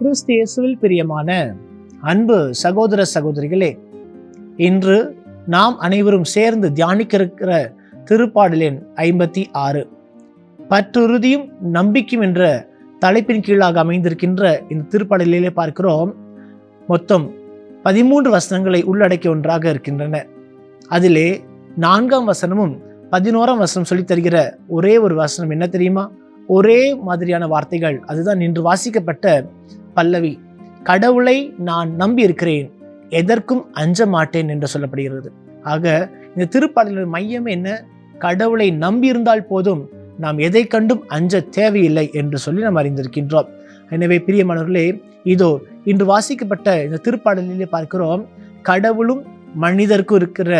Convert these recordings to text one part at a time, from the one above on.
கிறிஸ்து இயேசுவில் பிரியமான அன்பு சகோதர சகோதரிகளே இன்று நாம் அனைவரும் சேர்ந்து தியானிக்க இருக்கிற திருப்பாடலின் ஐம்பத்தி ஆறு. பற்றுறுதியும் நம்பிக்கையும் என்ற தலைப்பின் கீழாக அமைந்திருக்கின்ற இந்த திருப்பாடலிலே பார்க்கிறோம். மொத்தம் பதிமூன்று வசனங்களை உள்ளடக்கிய ஒன்றாக இருக்கின்றன. அதிலே நான்காம் வசனமும் பதினோராம் வசனம் சொல்லித்தருகிற ஒரே ஒரு வசனம் என்ன தெரியுமா? ஒரே மாதிரியான வார்த்தைகள். அதுதான் இன்று வாசிக்கப்பட்ட பல்லவி கடவுளை நான் நம்பி இருக்கிறேன் எதற்கும் அஞ்ச மாட்டேன் என்று சொல்லப்படுகிறது. ஆக இந்த திருப்பாடலின் மையம் என்ன? கடவுளை நம்பியிருந்தால் போதும் நாம் எதை கண்டும் அஞ்ச தேவையில்லை என்று சொல்லி நாம் அறிந்திருக்கின்றோம். எனவே பிரியமானவர்களே இதோ இன்று வாசிக்கப்பட்ட இந்த திருப்பாடலிலே பார்க்கிறோம் கடவுளும் மனிதருக்கும் இருக்கிற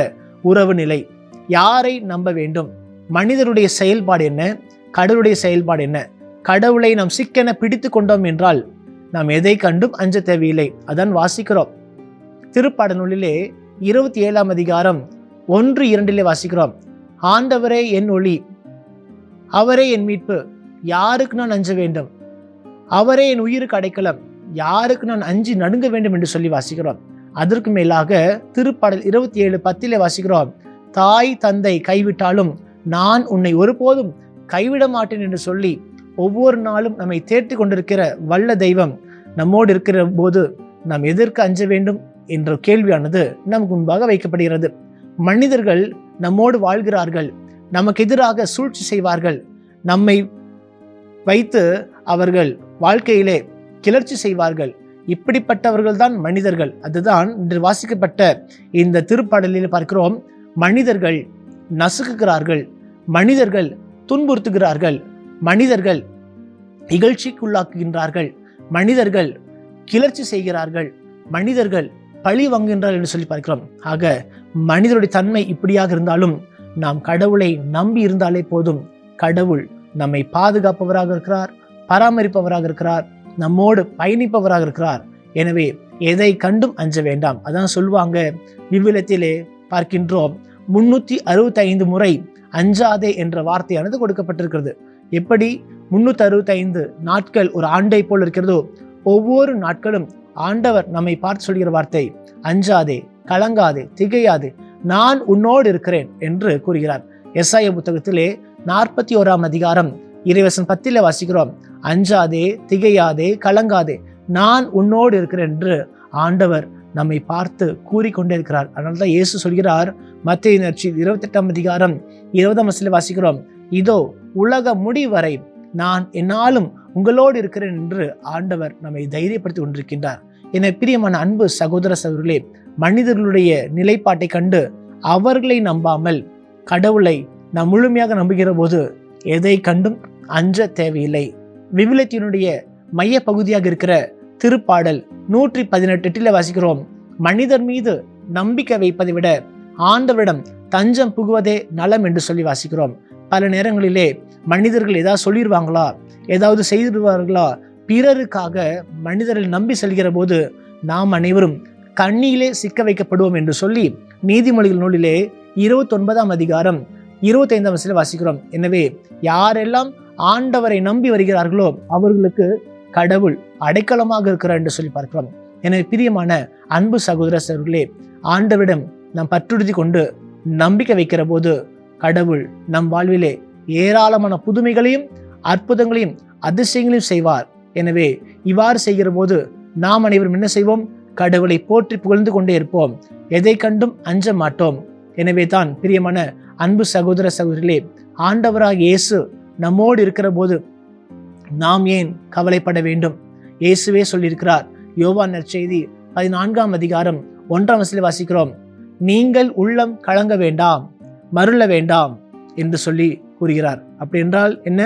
உறவு நிலை யாரை நம்ப வேண்டும்? மனிதருடைய செயல்பாடு என்ன? கடவுளுடைய செயல்பாடு என்ன? கடவுளை நாம் சிக்கென பிடித்து கொண்டோம் என்றால் நாம் எதை கண்டும் அஞ்ச தேவையில்லை அதான் வாசிக்கிறோம். திருப்பாடநூலிலே இருபத்தி ஏழாம் அதிகாரம் ஒன்று இரண்டிலே வாசிக்கிறோம். ஆண்டவரே என் ஒளி அவரே என் மீட்பு யாருக்கு நான் அஞ்ச வேண்டும்? அவரே என் உயிருக்கு அடைக்கலம் யாருக்கு நான் அஞ்சு நடுங்க வேண்டும் என்று சொல்லி வாசிக்கிறோம். அதற்கு மேலாக திருப்பாடல் இருபத்தி ஏழு பத்திலே வாசிக்கிறோம். தாய் தந்தை கைவிட்டாலும் நான் உன்னை ஒருபோதும் கைவிட மாட்டேன் என்று சொல்லி ஒவ்வொரு நாளும் நம்மை தேர்த்து கொண்டிருக்கிற வல்ல தெய்வம் நம்மோடு இருக்கிற போது நாம் எதற்கு அஞ்ச வேண்டும் என்ற கேள்வியானது நமக்கு முன்பாக வைக்கப்படுகிறது. மனிதர்கள் நம்மோடு வாழ்கிறார்கள் நமக்கு எதிராக சூழ்ச்சி செய்வார்கள் நம்மை வைத்து அவர்கள் வாழ்க்கையிலே கிளர்ச்சி செய்வார்கள். இப்படிப்பட்டவர்கள் தான் மனிதர்கள். அதுதான் இன்று வாசிக்கப்பட்ட இந்த திருப்பாடலில் பார்க்கிறோம். மனிதர்கள் நசுக்குகிறார்கள் மனிதர்கள் துன்புறுத்துகிறார்கள். மனிதர்கள் இகழ்ச்சிக்குள்ளாக்குகின்றார்கள். மனிதர்கள் கிளர்ச்சி செய்கிறார்கள். மனிதர்கள் பழி வாங்குகின்றார்கள் என்று சொல்லி பார்க்கிறோம். ஆக மனிதருடைய தன்மை இப்படியாக இருந்தாலும் நாம் கடவுளை நம்பி இருந்தாலே போதும். கடவுள் நம்மை பாதுகாப்பவராக இருக்கிறார் பராமரிப்பவராக இருக்கிறார் நம்மோடு பயணிப்பவராக இருக்கிறார். எனவே எதை கண்டும் அஞ்ச வேண்டாம். அதான் சொல்லுவாங்க விவிலத்திலே பார்க்கின்றோம் முன்னூற்றி அறுபத்தி ஐந்து முறை அஞ்சாதே என்ற வார்த்தையானது கொடுக்கப்பட்டிருக்கிறது. எப்படி முன்னூத்தி அறுபத்தைந்து நாட்கள் ஒரு ஆண்டை போல் இருக்கிறதோ ஒவ்வொரு நாட்களும் ஆண்டவர் நம்மை பார்த்து சொல்கிற வார்த்தை அஞ்சாதே கலங்காதே திகையாதே நான் உன்னோடு இருக்கிறேன் என்று கூறுகிறார். எஸ்ஐய புத்தகத்திலே நாற்பத்தி ஓராம் அதிகாரம் இறைவசன் பத்தில் வாசிக்கிறோம். அஞ்சாதே திகையாதே கலங்காதே நான் உன்னோடு இருக்கிறேன் என்று ஆண்டவர் நம்மை பார்த்து கூறிக்கொண்டே இருக்கிறார். அதனால தான் இயேசு சொல்கிறார் மத்திய நர்ச்சி இருபத்தெட்டாம் அதிகாரம் இருபதாம் வசதியில் வாசிக்கிறோம். இதோ உலக முடி வரை நான் என்னாலும் உங்களோடு இருக்கிறேன் என்று ஆண்டவர் நம்மை தைரியப்படுத்தி கொண்டிருக்கின்றார். என பிரியமான அன்பு சகோதர சகோதரர்களே மனிதர்களுடைய நிலைப்பாட்டை கண்டு அவர்களை நம்பாமல் கடவுளை நாம் முழுமையாக நம்புகிற போது எதை கண்டும் அஞ்ச தேவையில்லை. விவிலத்தினுடைய மைய பகுதியாக இருக்கிற திருப்பாடல் நூற்றி பதினெட்டு எட்டில வாசிக்கிறோம் மனிதர் மீது நம்பிக்கை வைப்பதை விட ஆண்டவரிடம் தஞ்சம் புகுவதே நலம் என்று சொல்லி வாசிக்கிறோம். பல நேரங்களிலே மனிதர்கள் ஏதாவது சொல்லிடுவாங்களா ஏதாவது செய்திருவார்களா? பிறருக்காக மனிதர்கள் நம்பி செல்கிற போது நாம் அனைவரும் கண்ணியிலே சிக்க வைக்கப்படுவோம் என்று சொல்லி நீதிமொழிகள் நூலிலே இருபத்தொன்பதாம் அதிகாரம் இருபத்தைந்தாம் வசதியில் வாசிக்கிறோம். எனவே யாரெல்லாம் ஆண்டவரை நம்பி வருகிறார்களோ அவர்களுக்கு கடவுள் அடைக்கலமாக இருக்கிறார் என்று சொல்லி பார்க்கிறோம். எனவே பிரியமான அன்பு சகோதர சகோதரர்களே ஆண்டவரிடம் நாம் பற்றுறுதி கொண்டு நம்பிக்கை வைக்கிற போது கடவுள் நம் வாழ்விலே ஏராளமான புதுமைகளையும் அற்புதங்களையும் அதிசயங்களையும் செய்வார். எனவே இவ்வாறு செய்கிற போது நாம் அனைவரும் என்ன செய்வோம்? கடவுளை போற்றி புகழ்ந்து கொண்டே இருப்போம். எதை கண்டும் அஞ்ச மாட்டோம். எனவே தான் பிரியமான அன்பு சகோதர சகோதரிகளே ஆண்டவராக இயேசு நம்மோடு இருக்கிற போது நாம் ஏன் கவலைப்பட வேண்டும்? இயேசுவே சொல்லியிருக்கிறார் யோவான் நற்செய்தி பதினான்காம் அதிகாரம் ஒன்றாம் வசதியில் வாசிக்கிறோம் நீங்கள் உள்ளம் கலங்க வேண்டாம். மருள வேண்டாம் என்று சொல்லி கூறுகிறார். அப்படி என்றால் என்ன?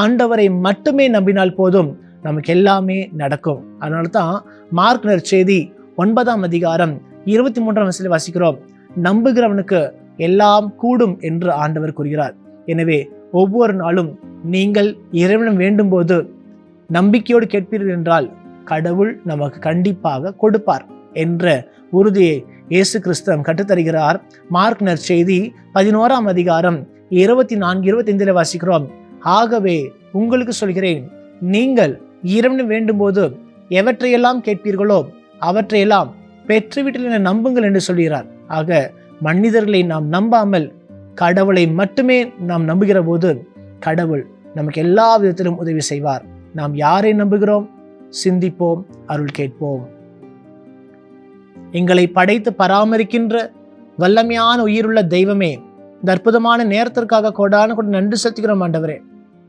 ஆண்டவரை மட்டுமே நம்பினால் போதும் நமக்கு எல்லாமே நடக்கும். அதனால தான் மார்க் நற்செய்தி ஒன்பதாம் அதிகாரம் இருபத்தி மூன்றாம் வசதியில் வாசிக்கிறோம். நம்புகிறவனுக்கு எல்லாம் கூடும் என்று ஆண்டவர் கூறுகிறார். எனவே ஒவ்வொரு நாளும் நீங்கள் இறைவனம் வேண்டும் போது நம்பிக்கையோடு கேட்பீர்கள் என்றால் கடவுள் நமக்கு கண்டிப்பாக கொடுப்பார் என்ற உறுதியை இயேசு கிறிஸ்தவம் கற்றுத்தருகிறார் மார்க் நற்செய்தி பதினோராம் அதிகாரம் இருபத்தி நான்கு இருபத்தி ஐந்தில் வாசிக்கிறோம். ஆகவே உங்களுக்கு சொல்கிறேன் நீங்கள் இறைவன் வேண்டும்போது எவற்றையெல்லாம் கேட்பீர்களோ அவற்றையெல்லாம் பெற்றுவிட்டில் என நம்புங்கள் என்று சொல்கிறார். ஆக மனிதர்களை நாம் நம்பாமல் கடவுளை மட்டுமே நாம் நம்புகிற போது கடவுள் நமக்கு எல்லா விதத்திலும் உதவி செய்வார். நாம் யாரை நம்புகிறோம்? சிந்திப்போம் அருள் கேட்போம். எங்களை படைத்து பராமரிக்கின்ற வல்லமையான உயிருள்ள தெய்வமே இந்த அற்புதமான நேரத்திற்காக கொடான கூட நன்றி செலுத்துகிறோம் ஆண்டவரே.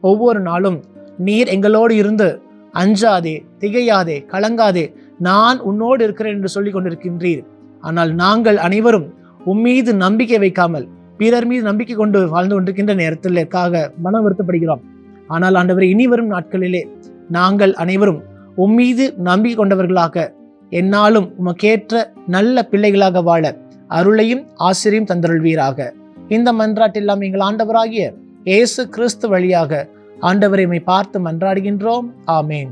ஒவ்வொரு நாளும் நீர் எங்களோடு இருந்து அஞ்சாதே திகையாதே கலங்காதே நான் உன்னோடு இருக்கிறேன் என்று சொல்லி கொண்டிருக்கின்றீர். ஆனால் நாங்கள் அனைவரும் உம்மீது நம்பிக்கை வைக்காமல் பிறர் மீது நம்பிக்கை கொண்டு வாழ்ந்து கொண்டிருக்கின்ற நேரத்திற்காக மனம் வருத்தப்படுகிறோம். ஆனால் ஆண்டவரே இனி வரும் நாட்களிலே நாங்கள் அனைவரும் உம்மீது நம்பிக்கை கொண்டவர்களாக என்னாலும் உமக்கேற்ற நல்ல பிள்ளைகளாக வாழ அருளையும் ஆசிரியும் தந்தருள்வீராக. இந்த மன்றாட்டெல்லாம் எங்கள் ஆண்டவராகிய இயேசு கிறிஸ்து வழியாக ஆண்டவரை பார்த்து மன்றாடுகின்றோம். ஆமேன்.